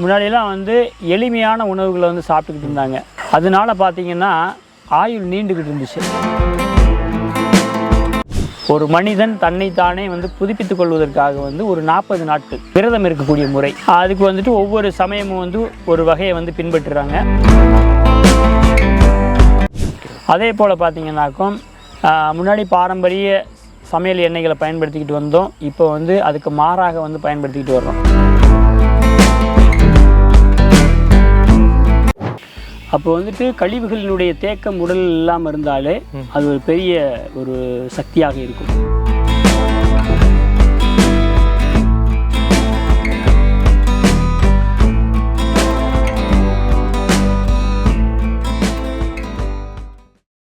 முன்னாடியெல்லாம் வந்து எளிமையான உணவுகளை வந்து சாப்பிட்டுக்கிட்டு இருந்தாங்க. அதனால பார்த்தீங்கன்னா ஆயுள் நீண்டுக்கிட்டு இருந்துச்சு. ஒரு மனிதன் தன்னைத்தானே வந்து புதுப்பித்துக் கொள்வதற்காக வந்து ஒரு நாற்பது நாட்கள் விரதம் இருக்கக்கூடிய முறை. அதுக்கு வந்துட்டு ஒவ்வொரு சமயமும் வந்து ஒரு வகையை வந்து பின்பற்றுறாங்க. அதே போல் பார்த்தீங்கன்னாக்கும் முன்னாடி பாரம்பரிய சமையல் எண்ணெய்களை பயன்படுத்திக்கிட்டு வந்தோம். இப்போ வந்து அதுக்கு மாறாக வந்து பயன்படுத்திக்கிட்டு வர்றோம். அப்போ வந்துட்டு கழிவுகளினுடைய தேக்கம் உடல் இல்லாமல் இருந்தாலே அது ஒரு பெரிய ஒரு சக்தியாக இருக்கும்.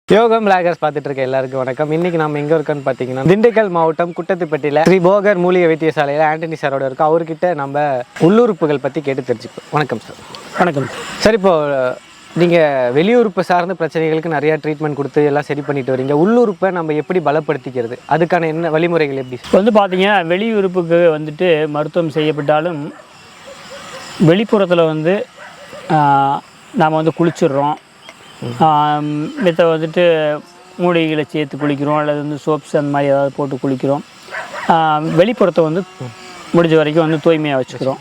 யோகம் லாகர்ஸ் பார்த்துட்டு இருக்க எல்லாருக்கும் வணக்கம். இன்னைக்கு நம்ம எங்க இருக்கோம்னு பார்த்தீங்கன்னா திண்டுக்கல் மாவட்டம் குட்டத்துப்பட்டியில் ஸ்ரீ போகர் மூலிகை வைத்தியசாலையில் ஆண்டனி சாரோட இருக்கோம் அவர்கிட்ட நம்ம உள்ளுறுப்புகள் பற்றி கேட்டு தெரிஞ்சுப்போம். வணக்கம் சார் வணக்கம். சார் இப்போ நீங்கள் வெளியுறுப்பு சார்ந்த பிரச்சனைகளுக்கு நிறையா ட்ரீட்மெண்ட் கொடுத்து எல்லாம் சரி பண்ணிட்டு வரீங்க. உள்ளுறுப்பை நம்ம எப்படி பலப்படுத்திக்கிறது? அதுக்கான என்ன வழிமுறைகள் எப்படி? வந்து பார்த்தீங்கன்னா வெளி உறுப்புக்கு வந்துட்டு மருத்துவம் செய்யப்பட்டாலும் வெளிப்புறத்தில் வந்து நாம் வந்து குளிச்சிடுறோம். மித்த வந்துட்டு மூலிகைகளை சேர்த்து குளிக்கிறோம். அல்லது வந்து சோப்ஸ் அந்த மாதிரி ஏதாவது போட்டு குளிக்கிறோம். வெளிப்புறத்தை வந்து முடிஞ்ச வரைக்கும் வந்து தூய்மையாக வச்சுக்கிறோம்.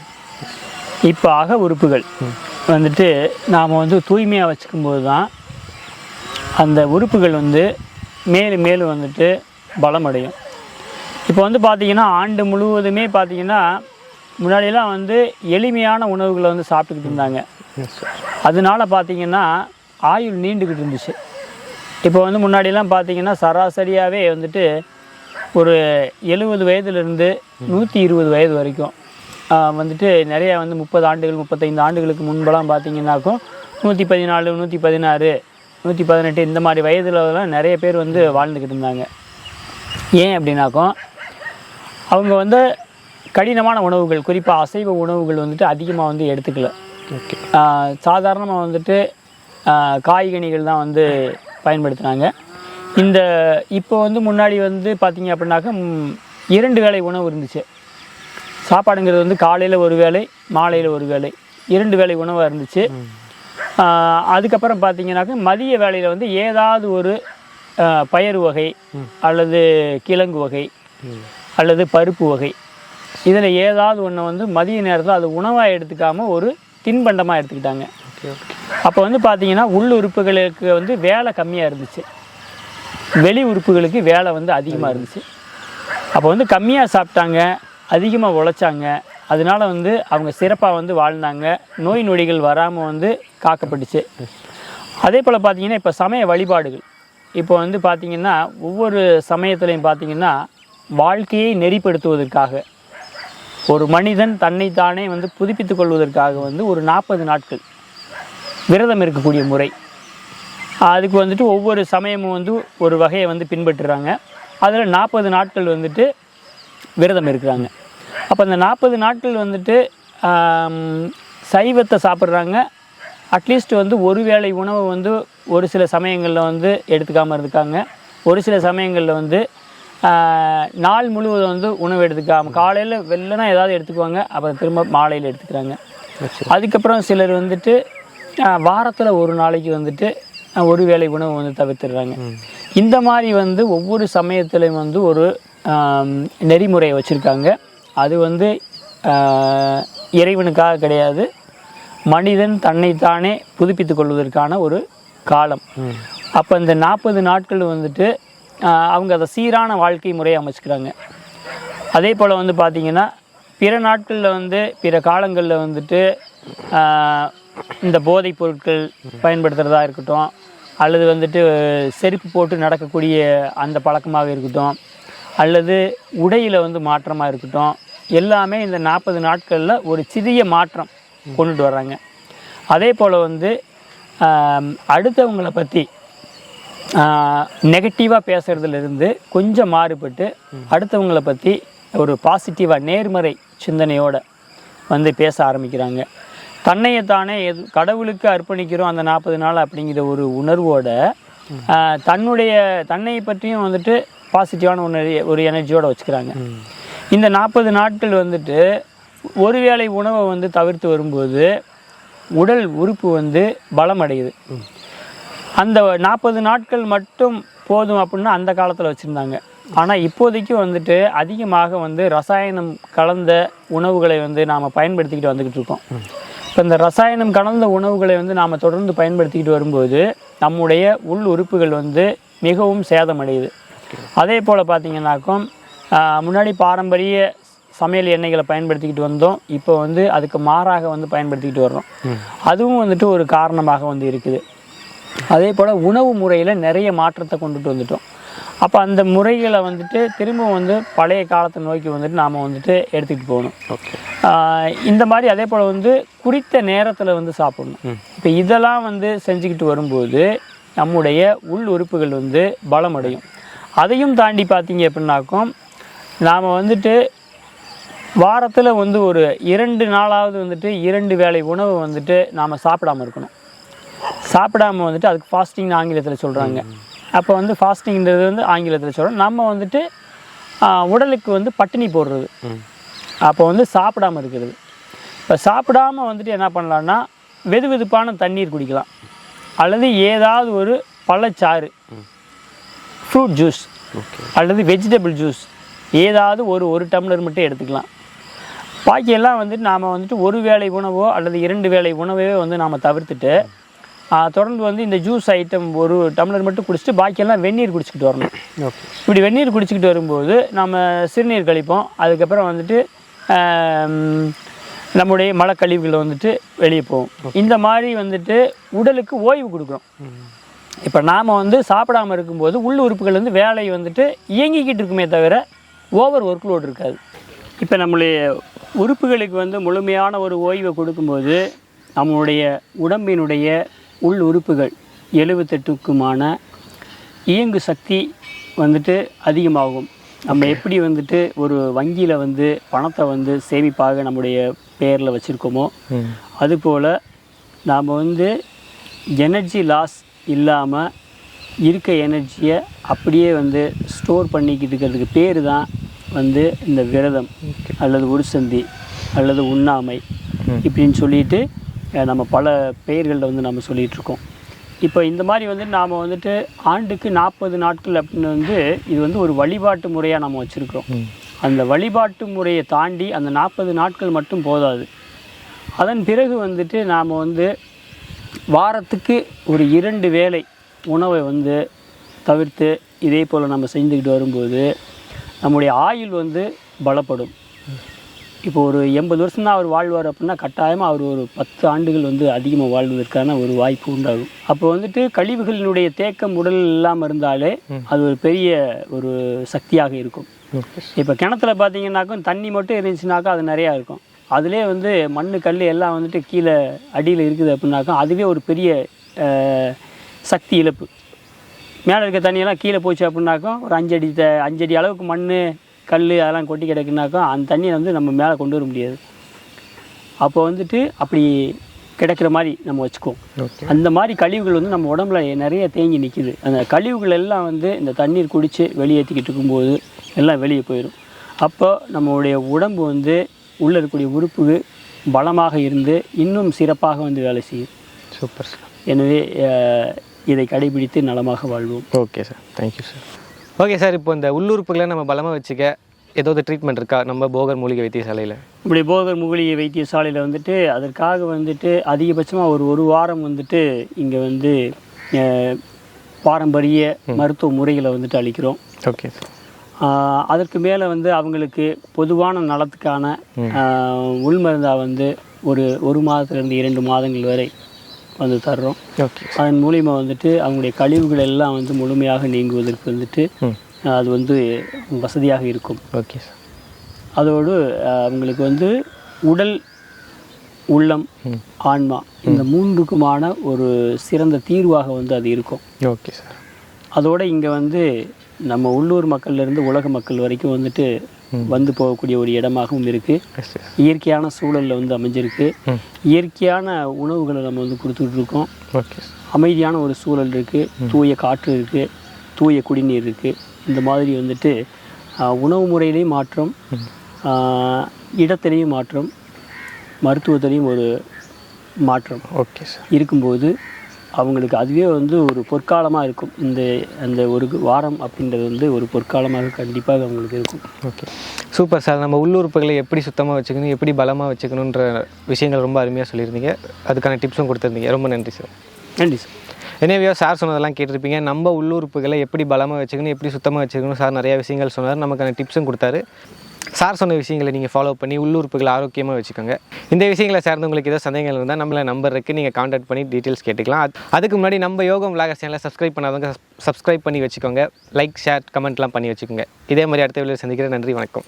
இப்போ அக உறுப்புகள். வந்துட்டு நாம் வந்து தூய்மையாக வச்சுக்கும்போது தான் அந்த உறுப்புகள் வந்து மேலும் மேலும் வந்துட்டு பலமடையும் இப்போ வந்து பார்த்தீங்கன்னா ஆண்டு முழுவதுமே பார்த்தீங்கன்னா முன்னாடியெல்லாம் வந்து எளிமையான உணவுகளை வந்து சாப்பிட்டுக்கிட்டு இருந்தாங்க. அதனால பார்த்தீங்கன்னா ஆயுள் நீண்டுக்கிட்டு இருந்துச்சு. இப்போ வந்து முன்னாடியெல்லாம் பார்த்தீங்கன்னா சராசரியாகவே வந்துட்டு ஒரு எழுபது வயதுலேருந்து நூற்றி இருபது வயது வரைக்கும் வந்துட்டு நிறைய வந்து முப்பது ஆண்டுகள் முப்பத்தைந்து ஆண்டுகளுக்கு முன்பெல்லாம் பார்த்தீங்கன்னாக்கும் நூற்றி பதினாலு நூற்றி பதினாறு நூற்றி பதினெட்டு இந்த மாதிரி வயதுலலாம் நிறைய பேர் வந்து வாழ்ந்துக்கிட்டு இருந்தாங்க. ஏன் அப்படின்னாக்கும் அவங்க வந்து கடினமான உணவுகள் குறிப்பாக அசைவ உணவுகள் வந்துட்டு அதிகமாக வந்து எடுத்துக்கல. சாதாரணமாக வந்துட்டு காய்கனிகள் தான் வந்து பயன்படுத்தினாங்க. இந்த இப்போ வந்து முன்னாடி வந்து பார்த்தீங்க அப்படின்னாக்கா இரண்டு வேளை உணவு இருந்துச்சு. சாப்பாடுங்கிறது வந்து காலையில் ஒரு வேளை மாலையில் ஒரு வேளை. இரண்டு வேளை உணவாக இருந்துச்சு. அதுக்கப்புறம் பார்த்தீங்கன்னாக்கா மதிய வேளையில் வந்து ஏதாவது ஒரு பயறு வகை அல்லது கிழங்கு வகை அல்லது பருப்பு வகை. இதில் ஏதாவது ஒன்று வந்து மதிய நேரத்தில் அது உணவாக எடுத்துக்காமல் ஒரு தின்பண்டமாக எடுத்துக்கிட்டாங்க. அப்போ வந்து பார்த்தீங்கன்னா உள் உறுப்புகளுக்கு வந்து வேலை கம்மியாக இருந்துச்சு. வெளி உறுப்புகளுக்கு வேலை வந்து அதிகமாக இருந்துச்சு. அப்போ வந்து கம்மியாக சாப்பிட்டாங்க. அதிகமாக உழைச்சாங்க. அதனால வந்து அவங்க சிறப்பாக வந்து வாழ்ந்தாங்க. நோய் நொடிகள் வராமல் வந்து காக்கப்பட்டுச்சு. அதே போல் பார்த்தீங்கன்னா இப்போ சமய வழிபாடுகள். இப்போ வந்து பார்த்திங்கன்னா ஒவ்வொரு சமயத்துலையும் பார்த்தீங்கன்னா வாழ்க்கையை நெறிப்படுத்துவதற்காக ஒரு மனிதன் தன்னைத்தானே வந்து புதுப்பித்து கொள்வதற்காக வந்து ஒரு நாற்பது நாட்கள் விரதம் இருக்கக்கூடிய முறை. அதுக்கு வந்துட்டு ஒவ்வொரு சமயமும் வந்து ஒரு வகையை வந்து பின்பற்றுறாங்க. அதில் நாற்பது நாட்கள் வந்துட்டு விரதம் இருக்கிறாங்க. அப்போ அந்த நாற்பது நாட்கள் வந்துட்டு சைவத்தை சாப்பிட்றாங்க. அட்லீஸ்ட் வந்து ஒரு வேளை உணவு வந்து ஒரு சில சமயங்களில் வந்து எடுத்துக்காமல் இருக்காங்க. ஒரு சில சமயங்களில் வந்து நாள் முழுவதும் வந்து உணவு எடுத்துக்காம காலையில் வெள்ளனா ஏதாவது எடுத்துக்குவாங்க அப்புறம் திரும்ப மாலையில் எடுத்துக்கிறாங்க. அதுக்கப்புறம் சிலர் வந்துட்டு வாரத்தில் ஒரு நாளைக்கு வந்துட்டு ஒரு வேளை உணவு வந்து தவிர்த்துடுறாங்க. இந்த மாதிரி வந்து ஒவ்வொரு சமயத்துலையும் வந்து ஒரு நெறிமுறையை வச்சுருக்காங்க. அது வந்து இறைவனுக்காக கிடையாது. மனிதன் தன்னைத்தானே புதுப்பித்துக் கொள்வதற்கான ஒரு காலம். அப்போ இந்த நாற்பது நாட்கள் வந்துட்டு அவங்க அதை சீரான வாழ்க்கை முறையை அமைச்சுக்கிறாங்க. அதே போல் வந்து பார்த்திங்கன்னா பிற நாட்களில் வந்து பிற காலங்களில் வந்துட்டு இந்த போதைப் பொருட்கள் பயன்படுத்துகிறதா இருக்கட்டும் அல்லது வந்துட்டு செருப்பு போட்டு நடக்கக்கூடிய அந்த பழக்கமாக இருக்கட்டும் அல்லது உடையில் வந்து மாற்றமாக இருக்கட்டும் எல்லாமே இந்த நாற்பது நாட்களில் ஒரு சிறிய மாற்றம் கொண்டுட்டு வர்றாங்க. அதே போல் வந்து அடுத்தவங்களை பற்றி நெகட்டிவாக பேசுகிறதுலேருந்து கொஞ்சம் மாறுபட்டு அடுத்தவங்களை பற்றி ஒரு பாசிட்டிவாக நேர்மறை சிந்தனையோடு வந்து பேச ஆரம்பிக்கிறாங்க. தன்னையத்தானே எது கடவுளுக்கு அர்ப்பணிக்கிறோம் அந்த நாற்பது நாள் அப்படிங்கிற ஒரு உணர்வோட தன்னுடைய தன்னை பற்றியும் வந்துட்டு பாசிட்டிவான ஒரு ஒரு எனர்ஜியோடு வச்சுக்கிறாங்க. இந்த நாற்பது நாட்கள் வந்துட்டு ஒரு வேளை உணவை வந்து தவிர்த்து வரும்போது உடல் உறுப்பு வந்து பலமடையுது. அந்த நாற்பது நாட்கள் மட்டும் போதும் அப்படின்னு அந்த காலத்தில் வச்சுருந்தாங்க. ஆனால் இப்போதைக்கு வந்துட்டு அதிகமாக வந்து ரசாயனம் கலந்த உணவுகளை வந்து நாம் பயன்படுத்திக்கிட்டு வந்துக்கிட்டு இருக்கோம். இப்போ இந்த ரசாயனம் கலந்த உணவுகளை வந்து நாம் தொடர்ந்து பயன்படுத்திக்கிட்டு வரும்போது நம்முடைய உள் உறுப்புகள் வந்து மிகவும் சேதமடையுது. அதே போல் பார்த்தீங்கன்னாக்கும் ஆஹ், முன்னாடி பாரம்பரிய சமையல் எண்ணெய்களை பயன்படுத்திக்கிட்டு வந்தோம். இப்போ வந்து அதுக்கு மாறாக வந்து பயன்படுத்திக்கிட்டு வர்றோம். அதுவும் வந்துட்டு ஒரு காரணமாக வந்து இருக்குது. அதே போல் உணவு முறையில் நிறைய மாற்றத்தை கொண்டுட்டு வந்துட்டோம். அப்போ அந்த முறைகளை வந்துட்டு திரும்ப வந்து பழைய காலத்தை நோக்கி வந்துட்டு நாம் வந்துட்டு எடுத்துக்கிட்டு போகணும். இந்த மாதிரி அதே போல் வந்து குறித்த நேரத்தில் வந்து சாப்பிடணும். இப்போ இதெல்லாம் வந்து செஞ்சுக்கிட்டு வரும்போது நம்முடைய உள் உறுப்புகள் வந்து பலமடையும். அதையும் தாண்டி பார்த்தீங்க அப்படின்னாக்கும் நாம் வந்துட்டு வாரத்தில் வந்து ஒரு இரண்டு நாளாவது வந்துட்டு இரண்டு வேளை உணவு வந்துட்டு நாம் சாப்பிடாம இருக்கணும். சாப்பிடாம வந்துட்டு அதுக்கு ஃபாஸ்டிங் ஆங்கிலத்தில் சொல்கிறாங்க அப்போ வந்து ஃபாஸ்டிங்கிறது வந்து ஆங்கிலத்தில் சொல்கிறோம் நம்ம வந்துட்டு உடலுக்கு வந்து பட்டினி போடுறது. அப்போ வந்து சாப்பிடாம இருக்கிறது. இப்போ சாப்பிடாம வந்துட்டு என்ன பண்ணலான்னா வெது வெதுப்பான தண்ணீர் குடிக்கலாம். அல்லது ஏதாவது ஒரு பழச்சாறு. ஃப்ரூட் ஜூஸ் அல்லது வெஜிடபிள் ஜூஸ் ஏதாவது ஒரு ஒரு டம்ளர் மட்டும் எடுத்துக்கலாம். பாக்கியெல்லாம் வந்துட்டு நாம் வந்துட்டு ஒரு வேளை உணவோ அல்லது இரண்டு வேளை உணவே வந்து நாம் தவிர்த்துட்டு தொடர்ந்து வந்து இந்த ஜூஸ் ஐட்டம் ஒரு டம்ளர் மட்டும் குடிச்சிட்டு பாக்கியெல்லாம் வெந்நீர் குடிச்சிக்கிட்டு வரணும். இப்படி வெந்நீர் குடிச்சிக்கிட்டு வரும்போது நம்ம சிறுநீர் கழிப்போம். அதுக்கப்புறம் வந்துட்டு நம்முடைய மலக்கழிவுகள் வந்துட்டு வெளியே போகும். இந்த மாதிரி வந்துட்டு உடலுக்கு ஓய்வு கொடுக்குறோம் இப்போ நாம் வந்து சாப்பிடாம இருக்கும்போது உள் உறுப்புகள் வந்து வேலை வந்துட்டு இயங்கிக்கிட்டு இருக்குமே தவிர ஓவர் ஒர்க் லோட் இருக்காது. இப்போ நம்மளுடைய உறுப்புகளுக்கு வந்து முழுமையான ஒரு ஓய்வை கொடுக்கும்போது நம்மளுடைய உடம்பினுடைய உள் உறுப்புகள் எழுபத்தெட்டுக்குமான இயங்கு சக்தி வந்துட்டு அதிகமாகும். நம்ம எப்படி வந்துட்டு ஒரு வங்கியில் வந்து பணத்தை வந்து சேமிப்பாக நம்முடைய பேரில் வச்சுருக்கோமோ அதுபோல் நாம் வந்து எனர்ஜி லாஸ் இல்லாமல் இருக்க எனர்ஜியை அப்படியே வந்து ஸ்டோர் பண்ணிக்கிட்டு இருக்கிறதுக்கு பேர் தான் வந்து இந்த விரதம் அல்லது உருசந்தி அல்லது உண்ணாமை இப்படின்னு சொல்லிட்டு நம்ம பல பெயர்களில் வந்து நம்ம சொல்லிகிட்டு இருக்கோம். இப்போ இந்த மாதிரி வந்து நாம் வந்துட்டு ஆண்டுக்கு நாற்பது நாட்கள் அப்படின்னு வந்து இது வந்து ஒரு வழிபாட்டு முறையாக நம்ம வச்சுருக்கோம் அந்த வழிபாட்டு முறையை தாண்டி அந்த நாற்பது நாட்கள் மட்டும் போதாது. அதன் பிறகு வந்துட்டு நாம் வந்து வாரத்துக்கு ஒரு இரண்டு வேளை உணவை வந்து தவிர்த்து இதே போல் நம்ம செஞ்சுக்கிட்டு வரும்போது நம்முடைய ஆயுள் வந்து பலப்படும். இப்போ ஒரு எண்பது வருஷம் தான் அவர் வாழ்வார் அப்படின்னா கட்டாயமாக அவர் ஒரு பத்து ஆண்டுகள் வந்து அதிகமாக வாழ்வதற்கான ஒரு வாய்ப்பு உண்டாகும். அப்போ வந்துட்டு கழிவுகளினுடைய தேக்கம் உடல் இல்லாமல் இருந்தாலே அது ஒரு பெரிய ஒரு சக்தியாக இருக்கும். இப்போ கிணத்துல பார்த்தீங்கன்னாக்கும் தண்ணி மட்டும் இருந்துச்சுனாக்கா அது நிறையா இருக்கும். அதிலே வந்து மண் கல் எல்லாம் வந்துட்டு கீழே அடியில் இருக்குது அப்படின்னாக்கா அதுவே ஒரு பெரிய சக்தி இழப்பு. மேலே இருக்க தண்ணியெல்லாம் கீழே போச்சு அப்படின்னாக்கும் ஒரு அஞ்சடி த அஞ்சடி அளவுக்கு மண் கல் அதெல்லாம் கொட்டி கிடக்குனாக்கா அந்த தண்ணியை வந்து நம்ம மேலே கொண்டு வர முடியாது. அப்போ வந்துட்டு அப்படி கிடக்கிற மாதிரி நம்ம வச்சுக்குவோம். அந்த மாதிரி கழிவுகள் வந்து நம்ம உடம்புல நிறைய தேங்கி நிற்கிது அந்த கழிவுகள் எல்லாம் வந்து இந்த தண்ணீர் குடித்து வெளியேற்றிக்கிட்டு இருக்கும்போது எல்லாம் வெளியே போயிடும் அப்போ நம்மளுடைய உடம்பு வந்து உள்ளே இருக்கக்கூடிய உறுப்பு பலமாக இருந்து இன்னும் சிறப்பாக வந்து வேலை செய்யும். Super sir. எனவே இதை கடைபிடித்து நலமாக வாழ்வோம். Okay sir. Thank you sir. Okay sir இப்போ இந்த உள்ளுறுப்புகளை நம்ம பலமாக வச்சுக்க ஏதாவது ட்ரீட்மெண்ட் இருக்கா? நம்ம போகர் மூலிகை வைத்தியசாலையில். இப்படி போகர் மூலிகை வைத்தியசாலையில் வந்துட்டு அதற்காக வந்துட்டு அதிகபட்சமாக ஒரு ஒரு வாரம் வந்துட்டு இங்கே வந்து பாரம்பரிய மருத்துவ முறைகளை வந்துட்டு அளிக்கிறோம். Okay sir. அதற்கு மேலே வந்து அவங்களுக்கு பொதுவான நலத்துக்கான உள்மருந்தாக வந்து ஒரு ஒரு மாதத்துலேருந்து இரண்டு மாதங்கள் வரை வந்து தர்றோம். ஓகே. அதன் மூலிமா வந்துட்டு அவங்களுடைய கழிவுகள் எல்லாம் வந்து முழுமையாக நீங்குவதற்கு வந்துட்டு அது வந்து வசதியாக இருக்கும். Okay sir. அதோடு அவங்களுக்கு வந்து உடல் உள்ளம் ஆன்மா இந்த மூன்றுக்குமான ஒரு சிறந்த தீர்வாக வந்து அது இருக்கும். Okay sir. அதோட இங்கே வந்து நம்ம உள்ளூர் மக்கள்ல இருந்து உலக மக்கள் வரைக்கும் வந்துட்டு வந்து போகக்கூடிய ஒரு இடமாகவும் இருக்குது இயற்கையான சூழலில் வந்து அமைஞ்சிருக்கு. இயற்கையான உணவுகளை நம்ம வந்து கொடுத்துட்டு இருக்கோம் அமைதியான ஒரு சூழல் இருக்குது தூய காற்று இருக்குது தூய குடிநீர் இருக்குது இந்த மாதிரி வந்துட்டு உணவு முறையிலேயும் மாற்றம் இடத்துலையும் மாற்றம் மருத்துவத்திலையும் ஒரு மாற்றம் ஓகே சார் இருக்கும்போது அவங்களுக்கு அதுவே வந்து ஒரு பொற்காலமாக இருக்கும். இந்த அந்த ஒரு வாரம் அப்படின்றது வந்து ஒரு பொற்காலமாக கண்டிப்பாக அவங்களுக்கு இருக்கும். ஓகே. சூப்பர் சார் நம்ம உள்ளுறுப்புகளை எப்படி சுத்தமாக வச்சுக்கணும் எப்படி பலமாக வச்சுக்கணுன்ற விஷயங்கள் ரொம்ப அருமையாக சொல்லியிருந்தீங்க. அதுக்கான டிப்ஸும் கொடுத்துருந்தீங்க. ரொம்ப நன்றி சார். நன்றி சார். எனவே சார் சொன்னதெல்லாம் கேட்டிருப்பீங்க. நம்ம உள்ளுறுப்புகளை எப்படி பலமாக வச்சுக்கணும் எப்படி சுத்தமாக வச்சுக்கணும் சார் நிறைய விஷயங்கள் சொன்னார். நமக்கான டிப்ஸும் கொடுத்தாரு. சார் சொன்ன விஷயங்களை நீங்கள் ஃபாலோ பண்ணி உள்ளுறுப்புகளை ஆரோக்கியமாக வச்சுக்கோங்க. இந்த விஷயங்களை சார்ந்து உங்களுக்கு ஏதோ சந்தேகங்கள் இருந்தால் நம்மள நம்பர் இருக்குது நீங்கள் காண்டாக்ட் பண்ணி டீட்டெயில்ஸ் கேட்டுக்கலாம். அதுக்கு முன்னாடி நம்ம யோகம் விளாகர் சேனலை சப்ஸ்கிரைப் பண்ணாதவங்க சப்ஸ்கிரைப் பண்ணி வச்சுக்கோங்க. லைக் ஷேர் கமெண்ட்லாம் பண்ணி வச்சுக்கோங்க. இதே மாதிரி அடுத்த வீடியோ சந்திக்கிறேன். நன்றி வணக்கம்.